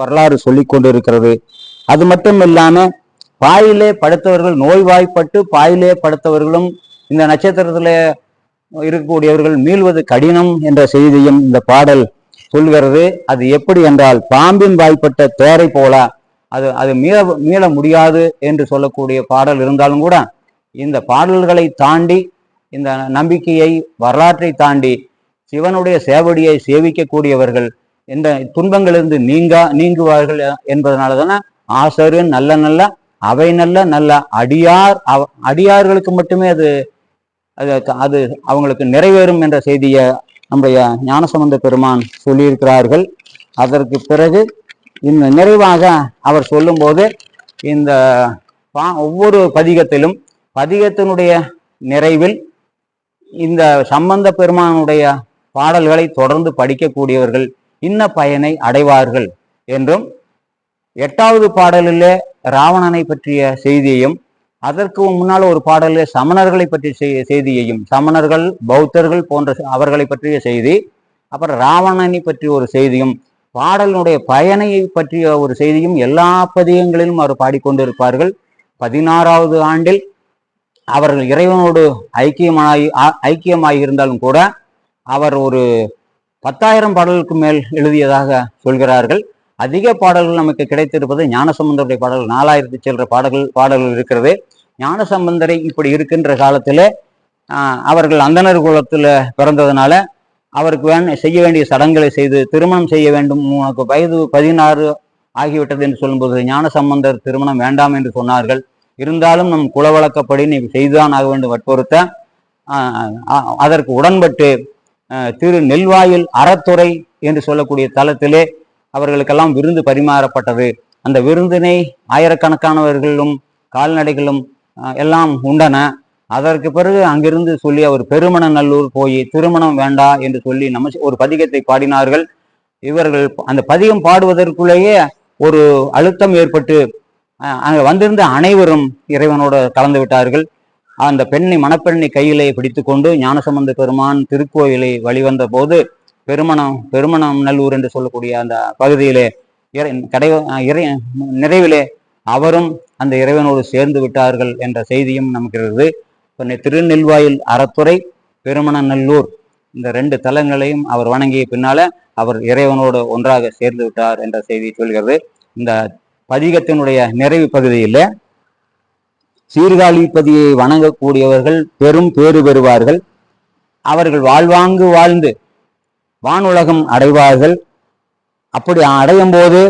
வரலாறு சொல்லி கொண்டிருக்கிறது. அது மட்டும் இல்லாம பாயிலே படுத்தவர்கள் நோய்வாய்ப்பட்டு பாயிலே படுத்தவர்களும் இந்த நட்சத்திரத்தில் இருக்கக்கூடியவர்கள் மீள்வது கடினம் என்ற செய்தியும் இந்த பாடல் சொல்கிறது. அது எப்படி என்றால் பாம்பின் வாய்ப்பட்ட தேரை போல அது அது மீள மீள முடியாது என்று சொல்லக்கூடிய பாடல் இருந்தாலும் கூட இந்த பாடல்களை தாண்டி இந்த நம்பிக்கையை வரலாற்றை தாண்டி சிவனுடைய சேவடியை சேவிக்கக்கூடியவர்கள் இந்த துன்பங்களிலிருந்து நீங்கா நீங்குவார்கள் என்பதனால தானே ஆசரியன் நல்ல நல்ல அவை நல்ல நல்ல அடியார் அவ- அடியார்களுக்கு மட்டுமே அது அது அது அவங்களுக்கு நிறைவேறும் என்ற செய்தியை நம்முடைய ஞானசம்பந்த பெருமான் சொல்லியிருக்கிறார்கள். அதற்கு பிறகு இந்த நிறைவாக அவர் சொல்லும்போது இந்த பா- ஒவ்வொரு பதிகத்திலும் பதிகத்தினுடைய நிறைவில் இந்த சம்பந்த பெருமானுடைய பாடல்களை தொடர்ந்து படிக்கக்கூடியவர்கள் இன்ன பயனை அடைவார்கள் என்றும் எட்டாவது பாடலிலே ராவணனை பற்றிய செய்தியையும் அதற்கு முன்னால் ஒரு பாடலில் சமணர்களை பற்றிய செய்தியையும் சமணர்கள் பௌத்தர்கள் போன்ற அவர்களை பற்றிய செய்தி அப்புறம் ராவணனை பற்றிய ஒரு செய்தியும் பாடலினுடைய பயனை பற்றிய ஒரு செய்தியும் எல்லா பதிகங்களிலும் அவர் பாடிக்கொண்டிருப்பார்கள். பதினாறாவது ஆண்டில் அவர்கள் இறைவனோடு ஐக்கியமாகி ஆ- கூட அவர் ஒரு பத்தாயிரம் பாடல்களுக்கு மேல் எழுதியதாக சொல்கிறார்கள். அதிக பாடல்கள் நமக்கு கிடைத்திருப்பது ஞானசம்பந்தருடைய பாடல்கள் நாலாயிரத்தி சில்லற பாடல்கள் பாடல்கள் இருக்கிறது. ஞானசம்பந்தரை இப்படி இருக்கின்ற காலத்தில் அவர்கள் அந்தனர் குலத்தில் பிறந்ததுனால அவருக்கு வேண் செய்ய வேண்டிய சடங்குகளை செய்து திருமணம் செய்ய வேண்டும். உனக்கு வயது பதினாறு ஆகிவிட்டது என்று சொல்லும்போது ஞானசம்பந்தர் திருமணம் வேண்டாம் என்று சொன்னார்கள். இருந்தாலும் நம் குலவழக்கப்படி நீ செய்துதான் ஆக வேண்டும் வற்புறுத்த. அதற்கு உடன்பட்டு திரு நெல்வாயில் அறத்துறை என்று சொல்லக்கூடிய தளத்திலே அவர்களுக்கெல்லாம் விருந்து பரிமாறப்பட்டது. அந்த விருந்தினை ஆயிரக்கணக்கானவர்களும் கால்நடைகளும் எல்லாம் உண்டன. அதற்கு பிறகு அங்கிருந்து சொல்லி அவர் பெருமண நல்லூர் போய் திருமணம் வேண்டா என்று சொல்லி நம்ம ஒரு பதிகத்தை பாடினார்கள். இவர்கள் அந்த பதிகம் பாடுவதற்குள்ளேயே ஒரு அழுத்தம் ஏற்பட்டு அங்கே வந்திருந்த அனைவரும் இறைவனோட கலந்து விட்டார்கள். அந்த பெண்ணை மணப்பெண்ணை கையிலே பிடித்துக்கொண்டு ஞானசம்பந்த பெருமான் திருக்கோயிலை வழிவந்த போது பெருமணம் பெருமணம் நல்லூர் என்று சொல்லக்கூடிய அந்த பகுதியிலே இறை கடை இறை நிறைவிலே அவரும் அந்த இறைவனோடு சேர்ந்து விட்டார்கள் என்ற செய்தியும் நமக்கு இருக்குது திருநெல்வாயில் அறத்துறை பெருமணநல்லூர் இந்த ரெண்டு தலங்களையும் அவர் வணங்கிய பின்னால அவர் இறைவனோடு ஒன்றாக சேர்ந்து விட்டார் என்ற செய்தி சொல்கிறது. இந்த பதிகத்தினுடைய நிறைவு பகுதியில் சீர்காழிப்பதியை வணங்கக்கூடியவர்கள் பெரும் பேறு பெறுவார்கள். அவர்கள் வாழ்வாங்கு வாழ்ந்து வானுலகம் அடைவார்கள். அப்படி அடையும் போது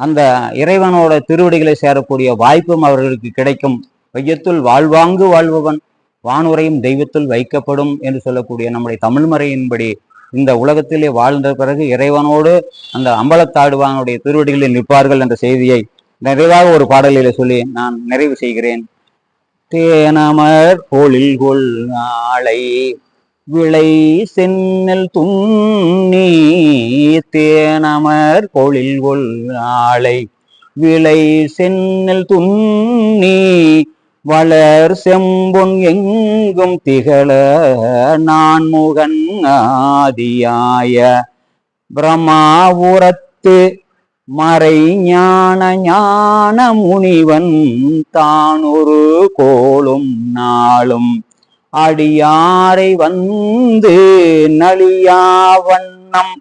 அந்த இறைவனோட திருவடிகளை சேரக்கூடிய வாய்ப்பும் அவர்களுக்கு கிடைக்கும். வையத்துள் வாழ்வாங்கு வாழ்பவன் வானுரையும் தெய்வத்துள் வைக்கப்படும் என்று சொல்லக்கூடிய நம்முடைய தமிழ்மறையின்படி இந்த உலகத்திலே வாழ்ந்த பிறகு இறைவனோடு அந்த அம்பலத்தாடுவானுடைய திருவடிகளில் நிற்பார்கள் என்ற செய்தியை நிறைவாக ஒரு பாடலில் சொல்லி நான் நிறைவு செய்கிறேன். தேனமர் பொழில் கொள் நாளை. விளை சென்னல் துண்ணி தேனமர் பொழில் கொள் நாளை. விளை சென்னல் துண்ணி வளர் செம்பொன் எங்கும் திகழ நான் முகன் ஆதியாய பிரமாபுரத்து மறை ஞான ஞான முனிவன் தானொரு கோளும் நாளும். அடியாரை வந்து நலியா வண்ணம்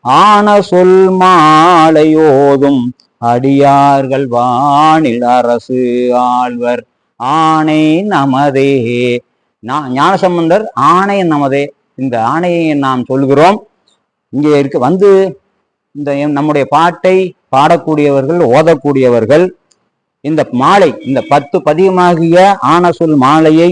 ஆன சொல் மாலையோதும். அடியார்கள் வானில் அரசு ஆழ்வர் ஆணை நமதே. நா- ஞானசம்பந்தர் ஆணை நமதே. இந்த ஆணையை நாம் சொல்கிறோம். இங்கே இருக்க வந்து இந்த எம்- நம்முடைய பாட்டை பாடக்கூடியவர்கள் ஓதக்கூடியவர்கள் இந்த மாலை இந்த பத்து பதியமாகிய ஆனசொல் மாலையை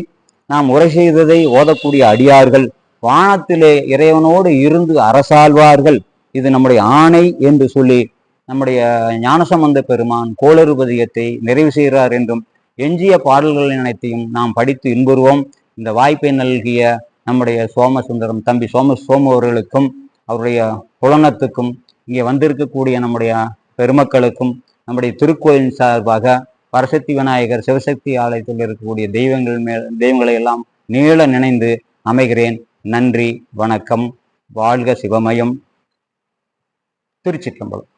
நாம் உரை செய்ததை ஓதக்கூடிய அடியார்கள் வானத்திலே இறைவனோடு இருந்து அரசாழ்வார்கள். இது நம்முடைய ஆணை என்று சொல்லி நம்முடைய ஞானசம்பந்த பெருமான் கோளறுபதியத்தை நிறைவு செய்கிறார் என்றும் எஞ்சிய பாடல்கள் அனைத்தையும் நாம் படித்து இன்புறுவோம். இந்த வாய்ப்பை நல்கிய நம்முடைய சோமசுந்தரம் தம்பி சோம சோமு அவர்களுக்கும் அவருடைய புலனத்துக்கும் இங்கே வந்திருக்கக்கூடிய நம்முடைய பெருமக்களுக்கும் நம்முடைய திருக்கோயிலின் சார்பாக வரசக்தி விநாயகர் சிவசக்தி ஆலயத்தில் இருக்கக்கூடிய தெய்வங்கள் மேல் தெய்வங்களை எல்லாம் நீள நினைந்து அமைகிறேன். நன்றி வணக்கம் வாழ்க சிவமயம். திருச்சிற்றம்பலம்.